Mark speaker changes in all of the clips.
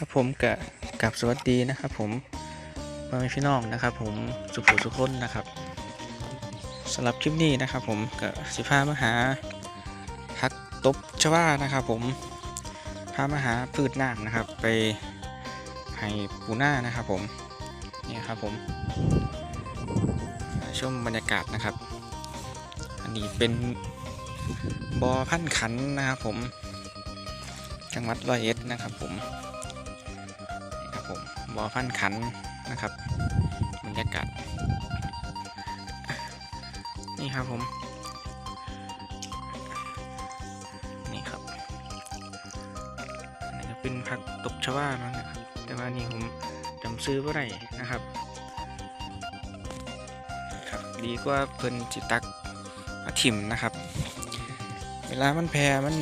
Speaker 1: ครับผมกับกับสวัสดีนะครับผมพ่อแม่พี่น้องนะครับ ผมสุขุสุขคนนะครับสำหรับคลิปนี้นะครับ ผมกับสิพามาหาฮักตบชวานะครับ ผมพามาหาพืชน้ำนะครับ ไปให้ปูหน้านะครับ ผมนี่ครับผมชมบรรยากาศนะครับ อันนี้เป็นบอพันขันนะครับ ผมจังหวัดร้อยเอ็ดนะครับ ผม บ่อพันขันนะครับบรรยากาศนี่ครับผมนี่ครับนนี้ก็เป็นผักตบชวามั้งนะครับแต่ว่านี่ผมจำซื้อว่าไรนะครับครับ ดีกว่าเพิ่นจิตักถิ่มนะครับ เวลามันแพรมัน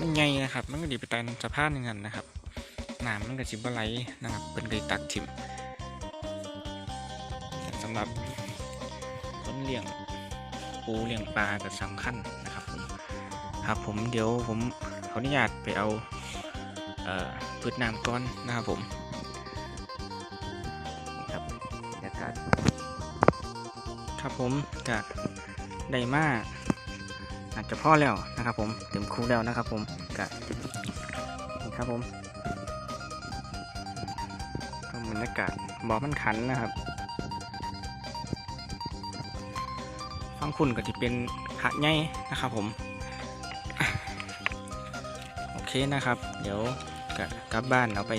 Speaker 1: มันใหญ่นะครับ มันก็ดีไปตามสภาพหนึ่งกันนะครับ น้ำมันก็สิบไหลนะครับเป็นเลยตักทิมสำหรับคนเลี้ยงปูเลี้ยงปลาก็สำคัญนะครับผมครับผมเดี๋ยวผมขออนุญาตไปเอาเอ่อพืชน้ำก้อนนะครับผมครับบรรยากาศครับผมกะได้มาอาจจะพ่อแล้วนะครับผมเต็มคูแล้วนะครับผมกะครับผม รรยากาศบอมันขันนะครับฟังคุณก็จะเป็นหาดใหญ่นะครับผม โอเคนะครับ เดี๋ยวกะกลับบ้านเอาไป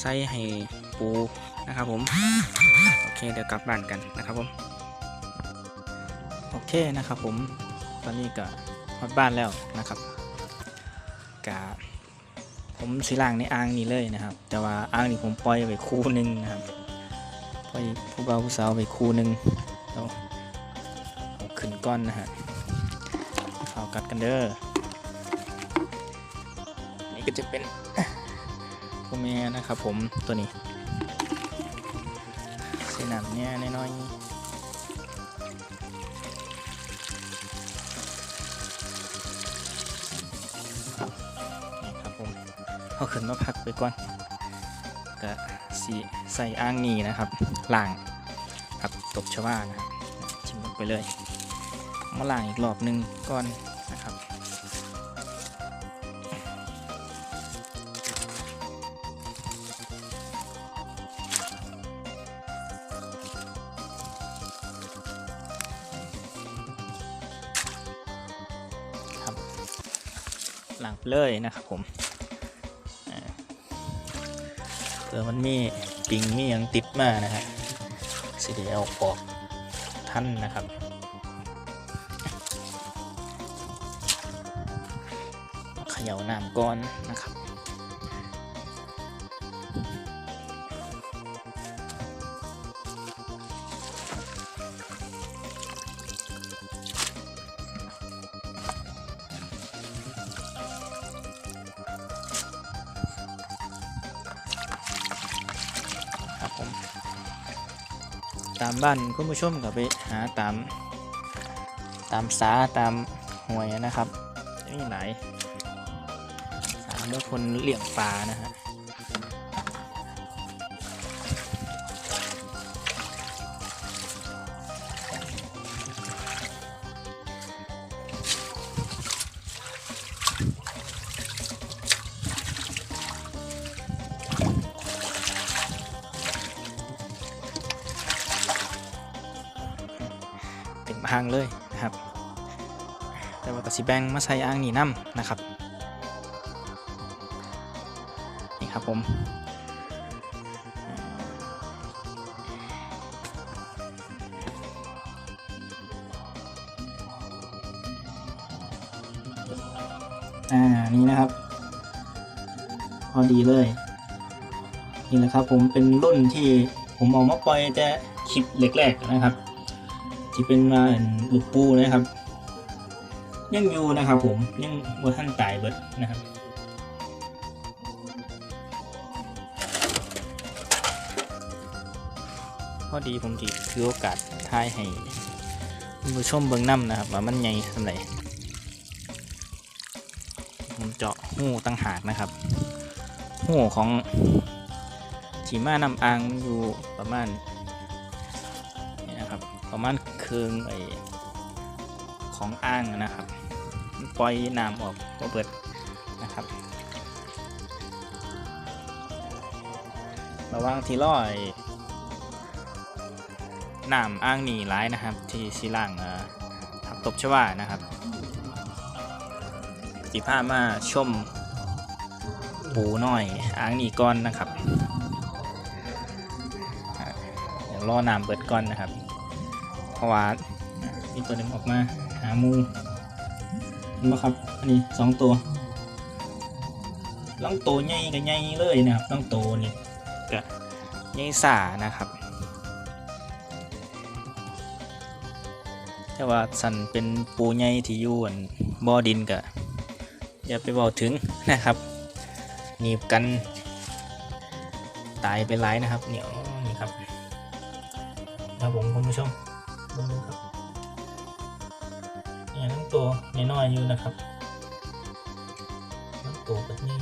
Speaker 1: ใส่ให้ปูนะครับผม โอเคเดี๋ยวกลับบ้านกันนะครับผม โอเคนะครับผม ตอนนี้ก็ฮอดบ้านแล้วนะครับ ผมสีล่างในอ่างนี้เลยนะครับ แต่ว่าอ่างนี้ผมปล่อยไว้คู่หนึ่งนะครับปล่อยผู้บ่าวผู้สาวไว้คู่หนึ่งเอาขึ้นก้อนนะฮะเอากัดกันเด้อนี่ก็จะเป็นตัวเมียนะครับผมตัวนี้ใส่น้ำเนี่ยน้อยๆ เอาขึ้นมาพักไปก่อนก็สีใส่อ่างนี้นะครับล่างครับตบชวานะครับชิมลงไปเลยมาล่างอีกรอบหนึงก่อนนะครับครับล่างไปเลยนะครับผม เผื่อมันมีปิงมียังติดมานะฮะสิเดียวออกท่านนะครับเขย่าน้ำก้อนนะครับ ตามบ้านคุณผู้ชมก็ไปหาตาม ตามสาตามห่วยนะครับนี่หลายสาเมื่อคนเลี้ยงปลานะฮะ อ่างเลยนะครับ แต่ว่ากสิแบงมาใส่อ่างนี่น้ำนะครับนี่ครับผมอ่านี่นะครับ พอดีเลยนี่แหละครับผมเป็นรุ่นที่ผมเอามาปล่อยแต่คลิปแรกๆนะครับ ที่เป็นมาลูกปูนะครับ ยังอยู่นะครับผมยังว่าท่านตายเบิดนะครับพอดีผมจีคือโอกาสทายให้คุณผู้ชมเบิ่งน้ำนะครับว่ามันใหญ่สำหรับผมเจาะหูตั้งหากนะครับหูของจีมานำอ่างมันอยู่ประมาณนี่นะครับประมาณ ครึ่งไอของอ่างนะครับ ปล่อยน้ำออกก็เปิดนะครับ ระว่างที่รอไอ้น้ำอ่างหนีร้ายนะครับ ที่สีล่างเอ่อผักตบชวานะครับสีผ้ามาชมปูน้อยอ่างหนีก่อนนะครับอะเดี๋ยวรอน้ำเปิดก่อนนะครับ เพราะว่ามีตัวหนึงออกมาหาหมูเห็นไหมครับ อันนี้สองตัวล่องโตวใหญ่กับใหญ่เลยนะครับล่องโตวนี่กับยายสานะครับ แต่ว่าสันเป็นปูใหญ่ที่อยู่อันบ่อดินกะอย่าไปบอกถึงนะครับหนีบกันตายไปหลายนะครับเนี่ยอ๋อนี่ครับครับผมคุณผู้ชม ดูครับเนี่ยน้ำตัวน้อยๆอยู่นะครับน้ำตัวแบบนี้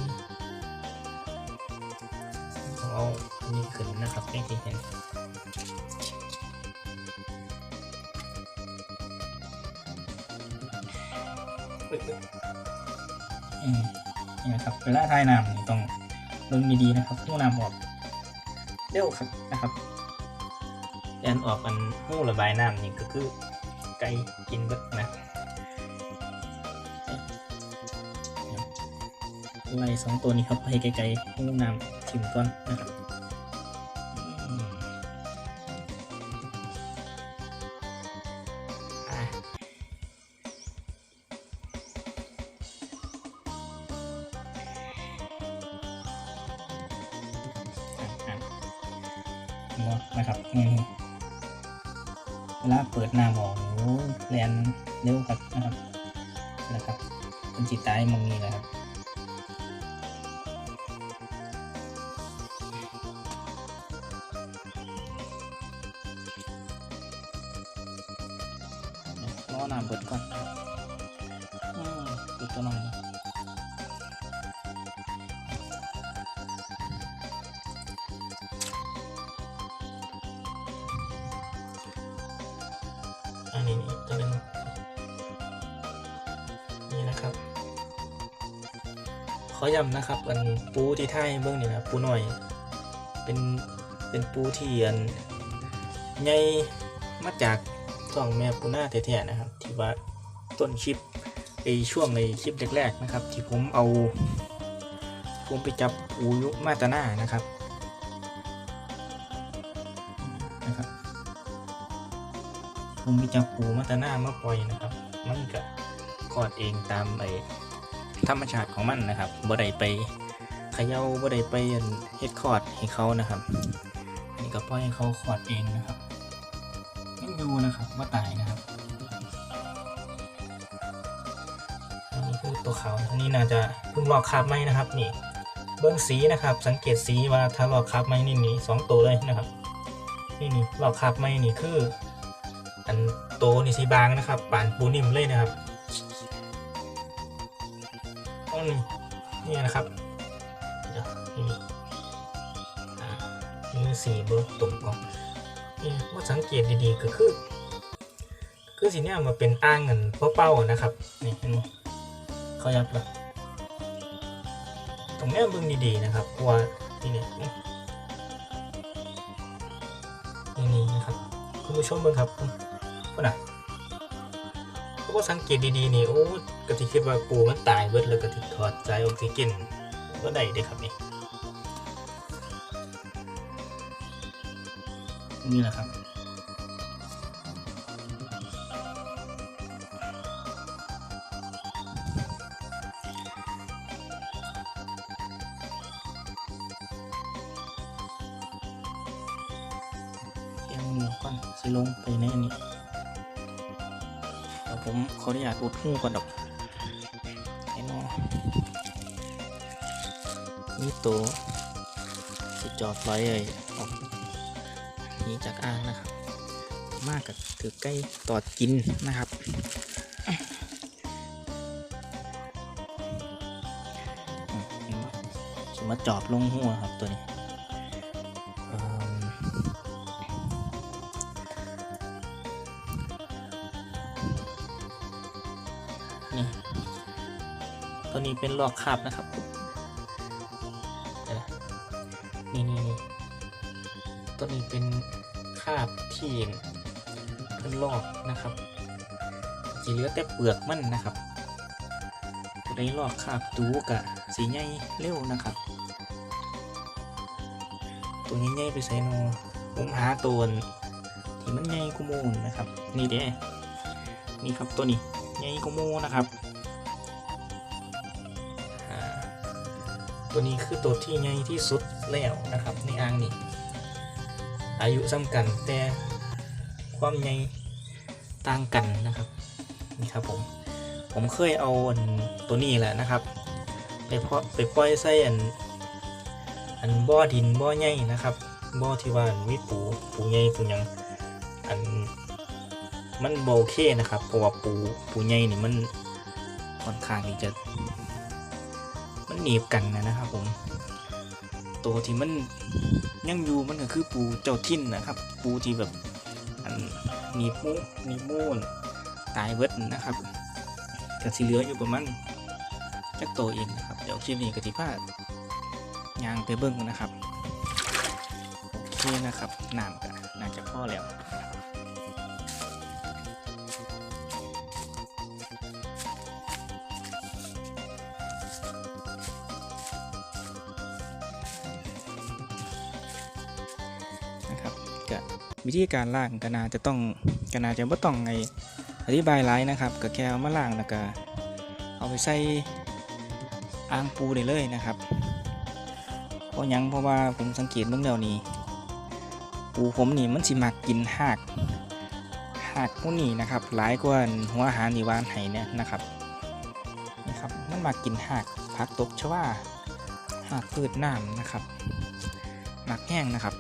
Speaker 1: ต้องเอาอันนี้ขึ้นนะครับให้ที่เห็นอืมนี่นะครับเวลาทายน้ำต้องเบิ่งดีๆนะครับหูน้ำออกเร็วครับนะครับ อนออกอันหูระบายน้ำนี่ก็คือไก่กินเบิดนะไล่สองตัวนี้ครับให้ไกลๆหูน้ำถิ่มก่อนนะครับนะครับอืมเว ลาเปิดหน้าบอกโอ้แลนเร็วครับนะครับนะครับเป็นจิตตายมองนี้นะครับ อันนี้อีกตัวหนึงนี่นะครับ ขอย้ำนะครับ อันปูที่ไทยเบื้องนี่นะปูหน่อย เป็นเป็นปูเที่อันใหญ่มาจากท้องแม่ปูหน้าแท้ๆนะครับ ที่ว่าต้นคลิปไอช่วงในคลิปแรกๆนะครับ ที่ผมเอา ผมไปจับปูยุมาตาหน้านะครับ ผมไปจับปูมาตาหน้ามาปล่อยนะครับ มันก็คลอดเองตามไอ้ธรรมชาติของมันนะครับบ่ได้ไปเขย่าบ่ได้ไปยันเฮ็ดคลอดให้เขานะครับอันนี่ก็ปล่อยให้เขาคลอดเองนะครับยังอยู่นะครับว่าตายนะครับอันนี้คือตัวเขาอันนี้น่าจะเพิ่งลอกคราบไหมนะครับนี่เบื้องสีนะครับ สังเกตสีว่าถ้าลอกคราบไหมนี่นี่สองตัวเลยนะครับ นี่นี่ลอกคราบไหมนี่คือ อันโตนี่สีบางนะครับป่านปูนิ่มเลยนะครับอ๋อนี่นี่นะครับนี่สีเบอร์ตุ่มกอนนี่ว่าสังเกตดีๆก็คือ คือสีเนี่ยมาเป็นอ้างเงินเป้าๆนะครับนี่เห็นไหมเขายับล้วตรงเนี้ยมึงดีๆนะครับเพราะว่านี่เนี่ยนี่นะครับคุณผู้ชมเบิ่งครับ น่ะเพราะว่าสังเกตดีๆนี่โอ้กะทิคิดว่าปูมันตายเบิดแล้วกะทิถอดสายออกซิเจนก็ได้เด้ครับนี่นี่แหละครับเอียงหมูก่อนสิลงไปในอันนี้เดี๋ยว ผมขออนุญาตอุดหูก่อนดอกไอ้นอนี่ตัวสิจอดไว้เลยออกหนี้จากอ่างนะครับ มากกับถือใกล้ตอดกินนะครับอืมเห็นมาจอบลงหัวครับตัวนี้ ตัวนี้เป็นลอกคาบนะครับนี่นี่นี่ตัวนี้เป็นคาบที่เป็นลอกนะครับสีเหลือแต่เปลือกมันนะครับตัวนี้ลอกคาบตูกะสีใหญ่เร็วนะครับ ตัวนี้ใหญ่ไปใส่โนผมหาตัวที่มันใหญ่กุมูลนะครับ นี่เด้นี่ครับตัวนี้ใหญ่กุมูนะครับ ตัวนี้คือตัวที่ใหญ่ที่สุดแล้วนะครับในอ่างนี้อายุซ้ำกันแต่ความใหญ่ต่างกันนะครับนี่ครับผมผมเคยเอาอันตัวนี้แหละนะครับ ไปเพาะไปปล่อยใส่อันอันบ่อดินบ่อใหญ่นะครับบ่อที่ว่ามีปูปูใหญ่ปูยังอันมันโอเคนะครับเพราะว่าปูปูใหญ่นี่มันค่อนข้างที่จะ มันหนีบกันนะครับผม ตัวที่มันยังอยู่มันก็คือปูเจ้าทิ่นนะครับ ปูที่แบบอันหนีบมูหนีบมูนตายเบิดนะครับก็สิเหลืออยู่ประมาณจักโตเองนะครับเดี๋ยวคลิปนี้กติภาพยางไปเบิ้งนะครับโอเคนะครับน้ำก็น่าจะพอแล้ว วิธีการล่างก็น่าจะต้องก็น่าจะไม่ต้องไงอธิบายไลายนะครับก็แค่เอามาล้างแล้วก็เอาไปใส่อ่างปูได้เลยนะครับเพราะยังเพราะว่าผมสังเกตเบื้องแล้วนี้ปูผมนี่มันสิมักกินหากหากพวกนี้นะครับ หลายกว่าหัวอาหารนิวานไห้เนี่ยนะครับนี่ครับมันมักกินหากผักตบชวาหากพืชน้ำนะครับหมักแห้งนะครับ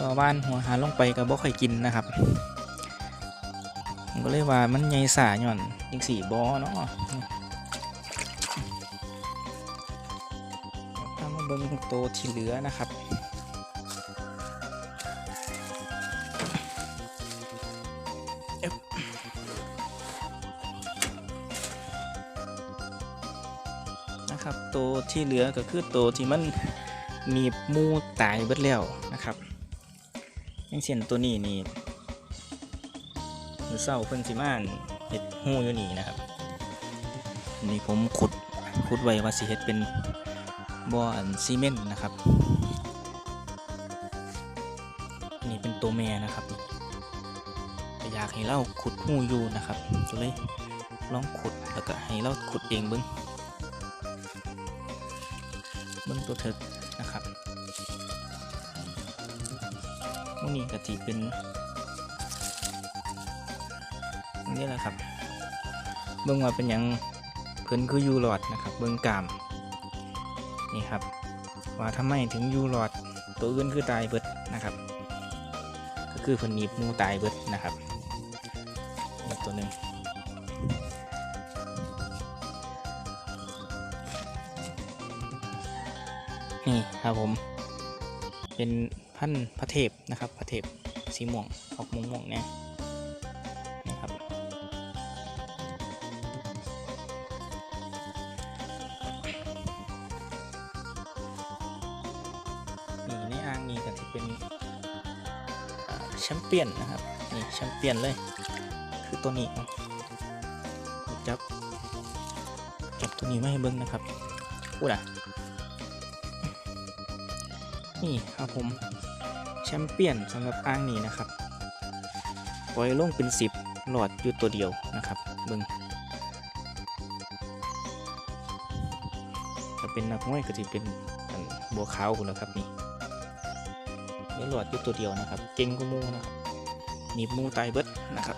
Speaker 1: แต่ว่าบ้านหัวหาลงไปก็บ่ค่อยกินนะครับผมก็เลยว่ามันใหญ่สาหย่อนยิงสีบอเนาะถ้ามาเบิ้งโตที่เหลือนะครับนะครับตัวที่เหลือก็คือตัวที่มันหนีมูตายเบิดแล้ว ย่างเช่นตัวนี้นี่มือเศร้าเพิ่นสิมานเห็ดหูอยู่นี่นะครับ นี่ผมขุดขุดไว้ว่าสิเฮ็ดเป็นบ่อนซีเมนต์นะครับ นี่เป็นตัวแม่นะครับอยากให้เราขุดหูอยู่นะครับก็เลยลองขุดแล้วก็ให้เราขุดเองเบิ้งเบิ้งตัวเถิก นี้ก็สิเป็นนี่แหละครับ เบื้องว่าเป็นยังเพิ่นคือยูหลอดนะครับ เบื้องกามนี่ครับ ว่าทำไมถึงยูหลอด ตัวอื่นคือตายเบิดนะครับ ก็คือเพิ่นหนีบมูตายเบิดนะครับอีกตัวหนึ่งนี่ครับผม เป็น พันพระเทพนะครับพระเทพสีม่วงออกม่วงๆเนี่ยนะครับนี่ในอ่างนี้ก็จะเป็นแชมเปี้ยนนะครับนี่แชมเปี้ยนเลยคือตัวนี้จับจับตัวนี้มาให้เบิ้งนะครับพูดอะ นี่ครับผมแชมเปี้ยนสำหรับอ่างนี้นะครับปล่อยลงเป็นสิบหลอดอยู่ตัวเดียวนะครับเบิงถ้าเป็นนักมวยก็จะเป็นบัวขาวคุณนะครับนี่เหลือหลอดอยู่ตัวเดียวนะครับ เก่งกูมูนะครับหนีบมูตายเบิดนะครับ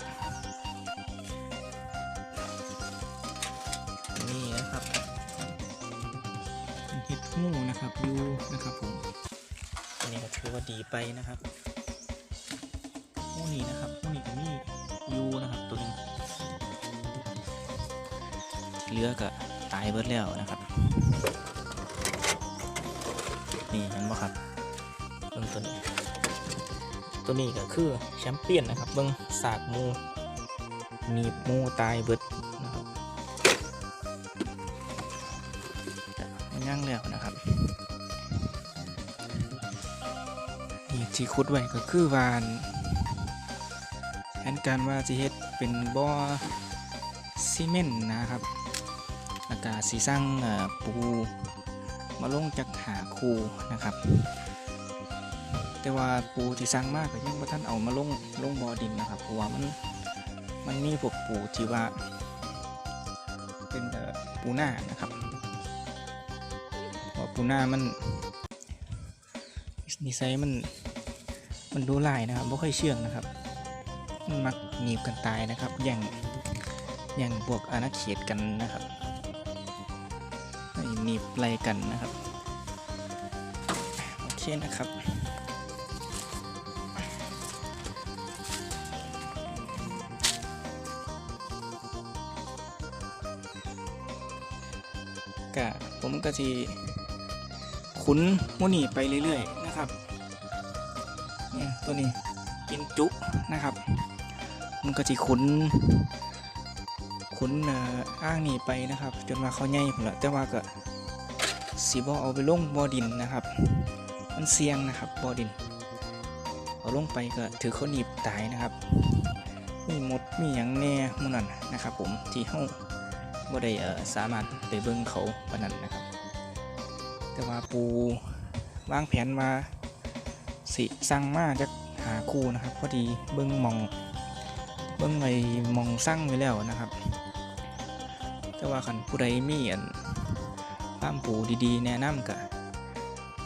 Speaker 1: ตายเบิดแล้วนะครับบ่ครับเบิ่งตัวนี้ ตัวนี้ก็คือแชมเปี้ยนนะครับ เบิ่งสากมูหนีมูตายเบิดนะครับย่างแล้วนะครับนี่ที่คุดไว้ก็คือวานแผนการว่าจะเฮ็ดเป็นบ่อซีเมนต์นะครับ ก็สีสร้างปูมาลงจากหาคูนะครับ แต่ว่าปูที่สร้างมากก็ยังบ่ท่านเอามาลงลงบ่อดินนะครับเพราะว่ามันมันมีพวกปูที่ว่า เป็นปูหน้านะครับเพราะปูหน้ามันนิสัยมันมันดูลายนะครับไม่ค่อยเชื่องนะครับ มันมักหนีบกันตายนะครับ อย่างอย่างพวกอาณาเขตกันนะครับ หนีบไล่กันนะครับ โอเคนะครับกะผมก็จะขุนมูนี่ไปเรื่อยๆนะครับเนี่ยตัวนี้กินจุนะครับ มันก็จะขุน ขุนอ้างนี่ไปนะครับ จนว่าเขาใหญ่ผมละแต่ว่าก็สีบอเอาไปลงบอดินนะครับ มันเสี่ยงนะครับบอดิน เอาลงไปก็ถือเขาหนีบตายนะครับมีมดมีอย่างแน่มูนันนะครับผมที่เฮาบ่ได้สามารถไปเบิ่งเขาปานนั้นนะครับ แต่ว่าปูวางแผนว่าสิสั่งมาจากหาคู่นะครับพอดีเบิ่งมองเบิ่งไว้มองสั่งไว้แล้วนะครับ แต่ว่าคันผู้ใดมีอันฟามปูดีๆ แนะนำก็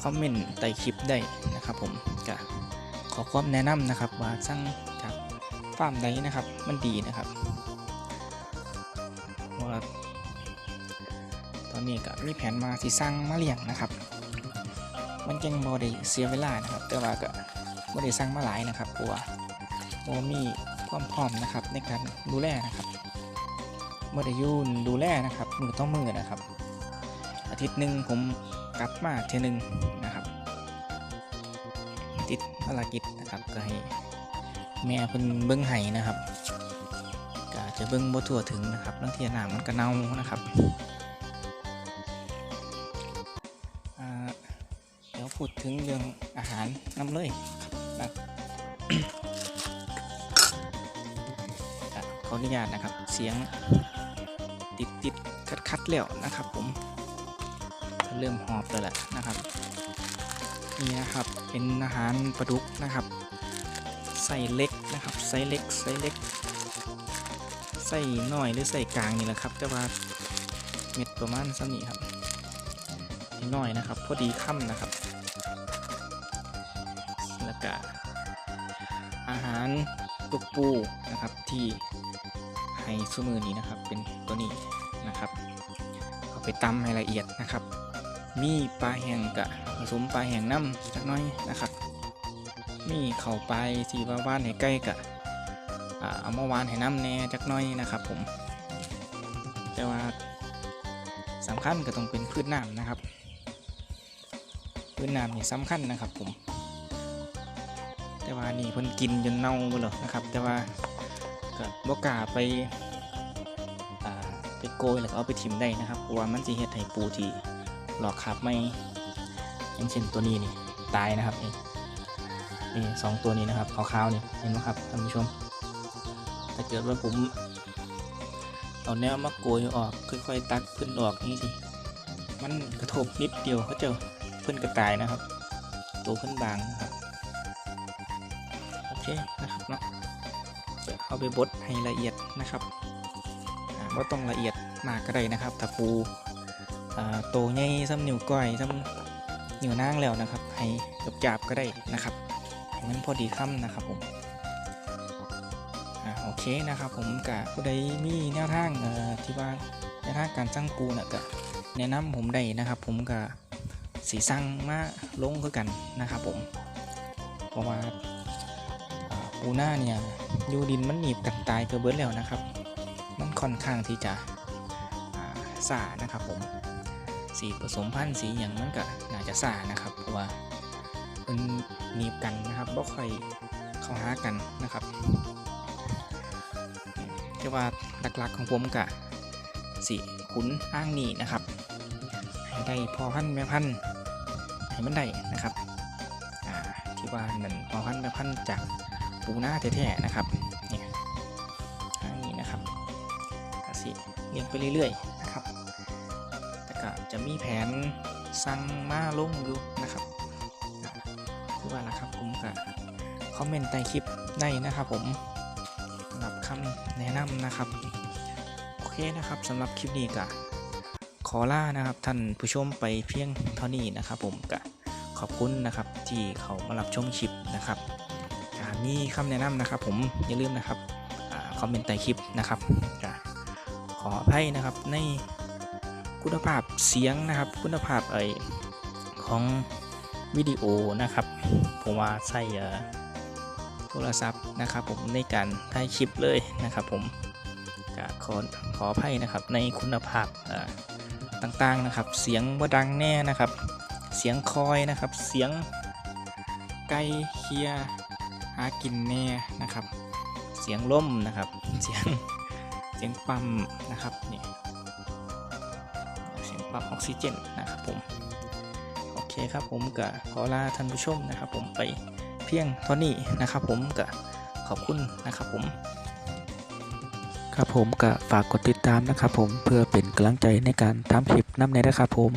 Speaker 1: คอมเมนต์ใต้คลิปได้นะครับผมก็ขอความแนะนำนะครับว่าสั่งจากฟาร์มใดนะครับ มันดีนะครับว่าตอนนี้ก็มีแผนมาสิสร้างมาเลี้ยงนะครับ มันยังบ่ได้เสียเวลานะครับ แต่ว่าก็บ่ได้สร้างมาหลายนะครับเพราะว่าบ่มีความพร้อมนะครับในการดูแลนะครับ บ่ได้อยุ่นดูแลนะครับมือต้องมือนะครับ อาทิตย์หนึ่งผมกลับมาเทนึงนะครับ ติดภารกิจนะครับก็ให้แม่เพิ่นเบิ่งให้นะครับก็จะเบิ่งบ่ทั่วถึงนะครับบางทีน้ำมันก็เน่านะครับเดี๋ยวพูดถึงเรื่องอาหารน้ำเลยนะอะขออนุญาตนะครับเสียง ติดติดคัดคัดแล้วนะครับผมเริ่มหอบแล้วแหละนะครับนี่นะครับเป็นอาหารปลาดุกนะครับไส้เล็กนะครับไส์เล็กไส์เล็กใส่หน่อยหรือใส่กลางนี่แหละครับแต่ว่าเม็ดประมาณสักนี้ครับนิดหน่อยนะครับพอดีค่ำนะครับแล้วก็อาหารตุกปูนะครับที่ ให้ซูมือนี้นะครับ เป็นตัวนี้นะครับ เอาไปตำให้ละเอียดนะครับ มีปลาแห้งกะผสมปลาแห้งน้ำจักน้อยนะครับ มีเข่าไปลาที่ว่าว่านให้ใกล้กะอ่าเอามาวานให้น้ำแน่จักน้อยนะครับ ผม แต่ว่าสำคัญก็ต้องเป็นพืชน้ำนะครับ พืชน้ำนี่สำคัญนะครับผม แต่ว่านี่เพิ่นกินจนเน่าไปแล้วนะครับ แต่ว่า ก็บ่กล้าไปไปโกยแล้วก็เอาไปทิมได้นะครับเพราะว่ามันจะเฮ็ดให้ปูที่หลอกขับไม่อย่างเช่นตัวนี้นี่ตายนะครับนี่นี่สองตัวนี้นะครับขาวๆนี่เห็นไหมครับท่านผู้ชม ถ้าเกิดว่าผมเอาแนวมาโกยออกค่อยๆ ตักเพื่อนออกนี่สิมันกระทบนิดเดียวเขาจะเพื่อนกระตายนะครับ ตัวเพื่อนบางนะครับโอเคนะครับเนาะ เอาไปบดให้ละเอียดนะครับว่าต้องละเอียดมากก็ได้นะครับถ้าปูโตใหญ่ซ้ำนิ้วก้อยซ้ำนิ้วนางแล้วนะครับ ให้จับๆก็ได้นะครับมันพอดีค่ำนะครับผมอโอเคนะครับผมกับผู้ใดมีแนวทางที่ว่าแนวทางการสร้างปูน่ะก็แนะนำผมได้นะครับ ผมกับสีสร้างมาลงคือกันนะครับผมเพราะว่า ปูหน้าเนี่ยอยูดินมันหนีบกันตายเกือบเบิดแล้วนะครับ มันค่อนข้างที่จะอ่าสานะครับผมสีผสมพันธุ์สีอย่างมันก็น่าจะสานะครับเพราะว่าเป็นหนีบกันนะครับบ่ค่อยเข้าหากันนะครับแต่ว่าหลักๆของผมกะสีขุนอ้างนี่นะครับให้ได้พอพันธ์แม่พันธ์ให้มันได้นะครับที่ว่านั่นพอพันธ์แม่พันธ์จาก ปูหน้าแท้ๆนะครับนี่อ้างนี่นะครับกสิเลี้ยงไปเรื่อยๆนะครับแต่ก็จะมีแผนสั่งมาลงอยู่นะครับคือว่าละครับผมก็คอมเมนต์ใต้คลิปได้นะครับผมสำหรับคำแนะนำนะครับโอเคนะครับสำหรับคลิปนี้ก็ขอล่านะครับท่านผู้ชมไปเพียงเท่านี้นะครับผมก็ขอบคุณนะครับที่เขามารับชมคลิปามีคำแนะนำนะครับ ผมอย่าลืมนะครับคอมเมนต์ใต้คลิปนะครับขออภัยนะครับในคุณภาพเสียงนะครับ คุณภาพไอของวิดีโอนะครับผมว่าใส่โทรศัพท์นะครับ ผมในการถ่ายคลิปเลยนะครับ ผมขอขออภัยนะครับในคุณภาพต่างๆนะครับ เสียงบ่ดังแน่นะครับ เสียงคอยนะครับ เสียงไก่เคีย หากินแน่นะครับ เสียงล่มนะครับเสียงเสียงปั๊มนะครับนี่เสียงปรับออกซิเจนนะครับผมโอเคครับผมก็ขอลาท่านผู้ชมนะครับ ผมไปเพียงเท่านี้นะครับ ผมก็ขอบคุณนะครับผมครับผมก็ฝากกดติดตามนะครับผมเพื่อเป็นกำลังใจในการทำคลิปน้ำในนะครับผม